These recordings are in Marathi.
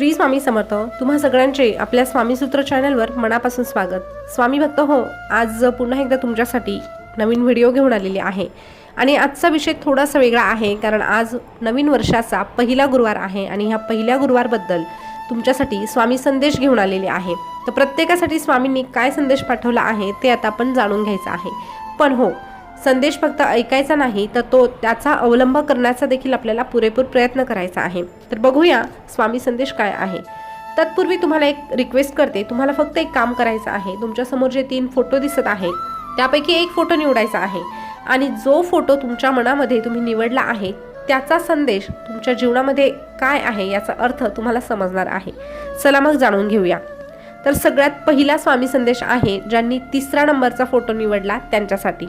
श्री स्वामी समर्थ तुम्हा सगळ्यांचे आपल्या स्वामीसूत्र चॅनलवर मनापासून स्वागत. स्वामी भक्त हो आज पुन्हा एकदा तुमच्यासाठी नवीन व्हिडिओ घेऊन आलेले आहे. आणि आजचा विषय थोडासा वेगळा आहे कारण आज नवीन वर्षाचा पहिला गुरुवार आहे आणि ह्या पहिल्या गुरुवारबद्दल तुमच्यासाठी स्वामी संदेश घेऊन आलेले आहे. तर प्रत्येकासाठी स्वामींनी काय संदेश पाठवला आहे ते आता आपण जाणून घ्यायचं आहे. पण हो संदेश फक्त ऐकायचा नाही तर तो त्याचा अवलंब करण्याचा देखील आपल्याला पुरेपूर प्रयत्न करायचा आहे. तर बघूया स्वामी संदेश काय आहे. तत्पूर्वी तुम्हाला एक रिक्वेस्ट करते. तुम्हाला फक्त एक काम करायचं आहे. तुमच्यासमोर जे तीन फोटो दिसत आहेत त्यापैकी एक फोटो निवडायचा आहे. आणि जो फोटो तुमच्या मनामध्ये तुम्ही निवडला आहे त्याचा संदेश तुमच्या जीवनामध्ये काय आहे याचा अर्थ तुम्हाला समजणार आहे. चला मग जाणून घेऊया. तर सगळ्यात पहिला स्वामी संदेश आहे ज्यांनी तिसरा नंबरचा फोटो निवडला त्यांच्यासाठी.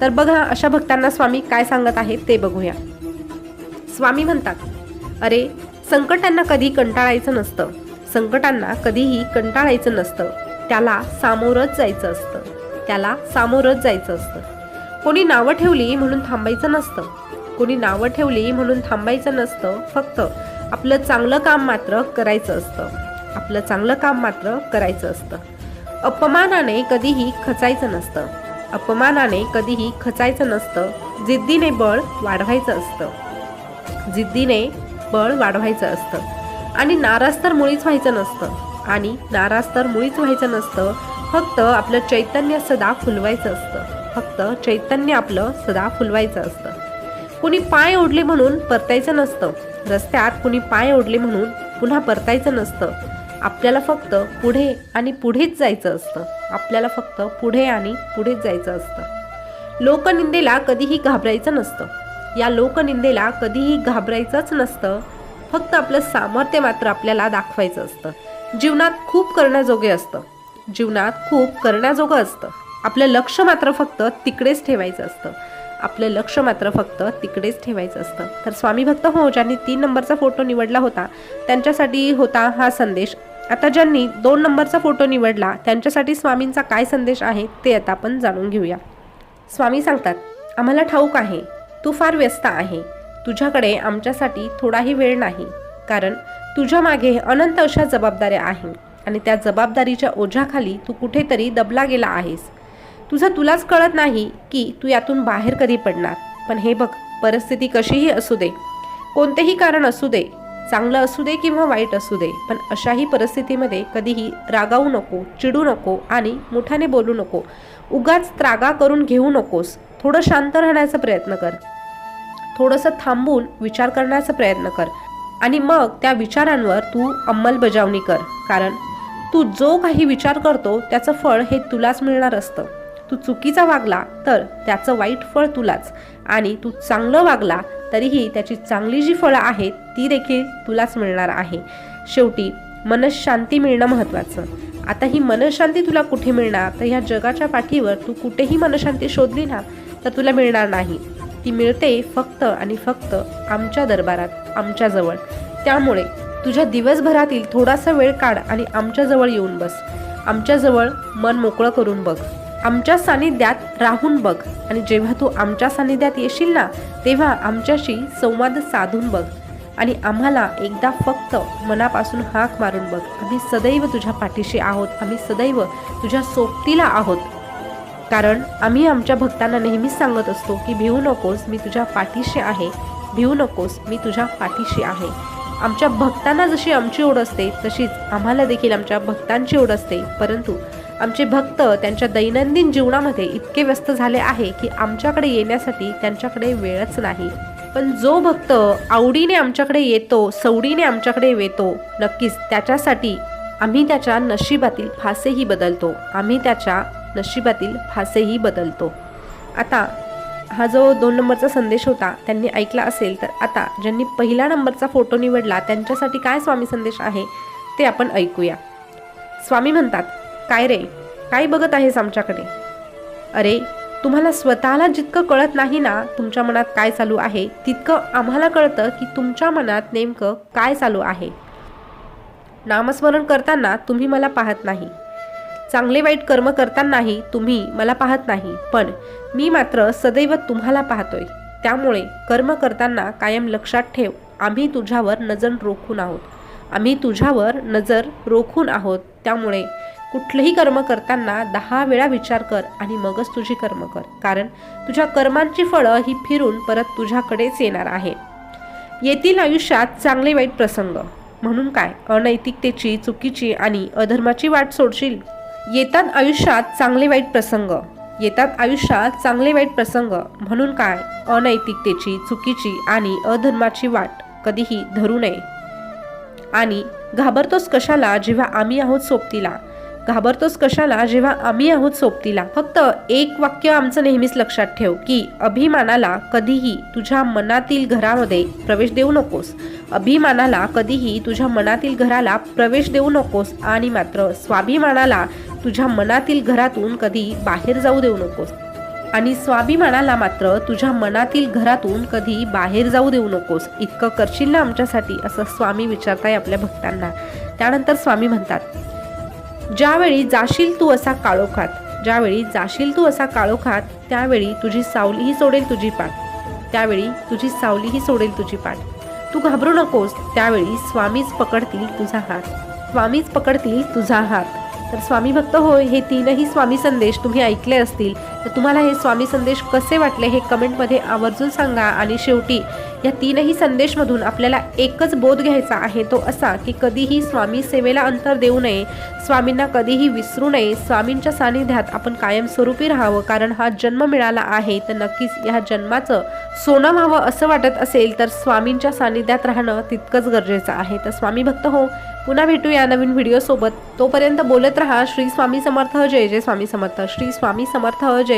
तर बघा अशा भक्तांना स्वामी काय सांगत आहेत ते बघूया. स्वामी म्हणतात अरे संकटांना कधी कंटाळायचं नसतं. संकटांना कधीही कंटाळायचं नसतं. त्याला सामोरंच जायचं असतं. त्याला सामोरंच जायचं असतं. कोणी नावं ठेवली म्हणून थांबायचं नसतं. कोणी नावं ठेवली म्हणून थांबायचं नसतं. फक्त आपलं चांगलं काम मात्र करायचं असतं. आपलं चांगलं काम मात्र करायचं असतं. अपमानाने कधीही खचायचं नसतं. अपमानाने कधीही खचायचं नसतं. जिद्दीने बळ वाढवायचं असतं. जिद्दीने बळ वाढवायचं असतं. आणि नाराज तर मुळीच व्हायचं नसतं. आणि नाराज तर मुळीच व्हायचं नसतं. फक्त आपलं चैतन्य सदा फुलवायचं असतं. फक्त चैतन्य आपलं सदा फुलवायचं असतं. कुणी पाय ओढले म्हणून परतायचं नसतं. रस्त्यात कुणी पाय ओढले म्हणून पुन्हा परतायचं नसतं. आपल्याला फक्त पुढे आणि पुढेच जायचं असतं. आपल्याला फक्त पुढे आणि पुढेच जायचं असतं. लोकनिंदेला कधीही घाबरायचं नसतं. या लोकनिंदेला कधीही घाबरायचंच नसतं. फक्त आपलं सामर्थ्य मात्र आपल्याला दाखवायचं असतं. जीवनात खूप करण्याजोगे असतं. जीवनात खूप करण्याजोगं असतं. आपलं लक्ष मात्र फक्त तिकडेच ठेवायचं असतं. आपलं लक्ष मात्र फक्त तिकडेच ठेवायचं असतं. तर स्वामी भक्त हो ज्यांनी तीन नंबरचा फोटो निवडला होता त्यांच्यासाठी होता हा संदेश. आता ज्यांनी दोन नंबरचा फोटो निवडला त्यांच्यासाठी स्वामींचा काय संदेश आहे ते आता आपण जाणून घेऊया. स्वामी सांगतात आम्हाला ठाऊक आहे तू फार व्यस्त आहे. तुझ्याकडे आमच्यासाठी थोडाही वेळ नाही. कारण तुझ्या मागे अनंत अशा जबाबदाऱ्या आहेत आणि त्या जबाबदारीच्या ओझ्याखाली तू कुठेतरी दबला गेला आहेस. तुझं तुलाच कळत नाही की तू यातून बाहेर कधी पडणार. पण हे बघ परिस्थिती कशीही असू दे. कोणतेही कारण असू दे चांगलं असू दे किंवा वाईट असू दे पण अशाही परिस्थितीमध्ये कधीही रागावू नको चिडू नको आणि मोठ्याने बोलू नको. उगाच त्रागा करून घेऊ नकोस. थोडं शांत राहण्याचा प्रयत्न कर. थोडंसं थांबून विचार करण्याचा प्रयत्न कर. आणि मग त्या विचारांवर तू अंमलबजावणी कर. कारण तू जो काही विचार करतो त्याचं फळ हे तुलाच मिळणार असतं. तू चुकीचा वागला तर त्याचं वाईट फळ तुलाच. आणि तू चांगलं वागला तरीही त्याची चांगली जी फळं आहेत ती देखील तुलाच मिळणार आहे. शेवटी मनशांती मिळणं महत्त्वाचं. आता ही मनशांती तुला कुठे मिळणार? तर ह्या जगाच्या पाठीवर तू कुठेही मनशांती शोधली ना तर तुला मिळणार नाही. ती मिळते फक्त आणि फक्त आमच्या दरबारात आमच्याजवळ त्यामुळे तुझ्या दिवसभरातील थोडासा वेळ काढ आणि आमच्याजवळ येऊन बस. आमच्याजवळ मन मोकळं करून बघ. आमच्या सानिध्यात राहून बघ. आणि जेव्हा तू आमच्या सानिध्यात येशील ना तेव्हा आमच्याशी संवाद साधून बघ. आणि आम्हाला एकदा फक्त मनापासून हाक मारून बघ. आम्ही सदैव तुझ्या पाठीशी आहोत. आम्ही सदैव तुझ्या सोबतीला आहोत. कारण आम्ही आमच्या भक्तांना नेहमीच सांगत असतो की भिवू नकोस मी तुझ्या पाठीशी आहे. भिवू नकोस मी तुझ्या पाठीशी आहे. आमच्या भक्तांना जशी आमची ओढ असते तशीच आम्हाला देखील आमच्या भक्तांची ओढ असते. परंतु आमचे भक्त त्यांच्या दैनंदिन जीवनामध्ये इतके व्यस्त झाले आहे की आमच्याकडे येण्यासाठी त्यांच्याकडे वेळच नाही. पण जो भक्त आवडीने आमच्याकडे येतो सवडीने आमच्याकडे येतो नक्कीच त्याच्यासाठी आम्ही त्याच्या नशिबातील फासेही बदलतो. आम्ही त्याच्या नशिबातील फासेही बदलतो. आता हा जो दोन नंबरचा संदेश होता त्यांनी ऐकला असेल तर आता ज्यांनी पहिला नंबरचा फोटो निवडला त्यांच्यासाठी काय स्वामी संदेश आहे ते आपण ऐकूया. स्वामी म्हणतात काय रे? काय बघत आहेस आमच्याकडे? अरे तुम्हाला स्वतःला जितकं कळत नाही ना तुमच्या मनात काय चालू आहे तितकं आम्हाला कळतं की तुमच्या मनात नेमकं काय चालू आहे. नामस्मरण करताना तुम्ही मला पाहत नाही. चांगले वाईट कर्म करतानाही तुम्ही मला पाहत नाही पण मी मात्र सदैव तुम्हाला पाहतोय. त्यामुळे कर्म करताना कायम लक्षात ठेव आम्ही तुझ्यावर नजर रोखून आहोत. आम्ही तुझ्यावर नजर रोखून आहोत. त्यामुळे कुठलंही कर्म करताना दहा वेळा विचार कर आणि मगच तुझी कर्म कर. कारण तुझ्या कर्मांची फळं ही फिरून परत तुझ्याकडेच येणार आहे. येथील आयुष्यात चांगले वाईट प्रसंग. म्हणून काय? अनैतिकतेची चुकीची आणि अधर्माची वाट सोडशील? येतात आयुष्यात चांगले वाईट प्रसंग. येतात आयुष्यात चांगले वाईट प्रसंग. म्हणून काय? अनैतिकतेची चुकीची आणि अधर्माची वाट कधीही धरू नये. आणि घाबरतोस कशाला जेव्हा आम्ही आहोत सोबतीला? घाबरतोस कशाला जेव्हा आम्ही आहोत सोबतीला? फक्त एक वाक्य आमचं नेहमीच लक्षात ठेव की अभिमानाला कधीही तुझ्या मनातील घरामध्ये प्रवेश देऊ नकोस. अभिमानाला कधीही तुझ्या मनातील घराला प्रवेश देऊ नकोस आणि मात्र स्वाभिमानाला तुझ्या मनातील घरातून कधी बाहेर जाऊ देऊ नकोस. आणि स्वाभिमानाला मात्र तुझ्या मनातील घरातून कधी बाहेर जाऊ देऊ नकोस. इतकं करशील ना आमच्यासाठी असं स्वामी विचारताय आपल्या भक्तांना. त्यानंतर स्वामी म्हणतात ज्यावेळी जाशील तू असा काळोखात ज्यावेळी जाशील तू असा काळोखात त्यावेळी तुझी सावलीही सोडेल तुझी पाठ. त्यावेळी तुझी सावलीही सोडेल तुझी पाठ. तू घाबरू नकोस त्यावेळी स्वामीच पकडतील तुझा हात. स्वामीच पकडतील तुझा हात. तर स्वामी भक्त होय हे तीनही स्वामी संदेश तुम्ही ऐकले असतील. तर तुम्हाला हे स्वामी संदेश कसे वाटले हे कमेंटमध्ये आवर्जून सांगा आणि शेवटी या तीनही संदेशमधून आपल्याला एकच बोध घ्यायचा आहे तो असा की कधीही स्वामी सेवेला अंतर देऊ नये स्वामींना कधीही विसरू नये स्वामींच्या सानिध्यात आपण कायमस्वरूपी राहावं कारण हा जन्म मिळाला आहे तर नक्कीच या जन्माचं सोनं व्हावं असं वाटत असेल तर स्वामींच्या सानिध्यात राहणं तितकंच गरजेचं आहे. तर स्वामी भक्त हो पुन्हा भेटूया नवीन व्हिडिओसोबत. तोपर्यंत बोलत राहा. श्री स्वामी समर्थ. जय जय स्वामी समर्थ. श्री स्वामी समर्थ. जय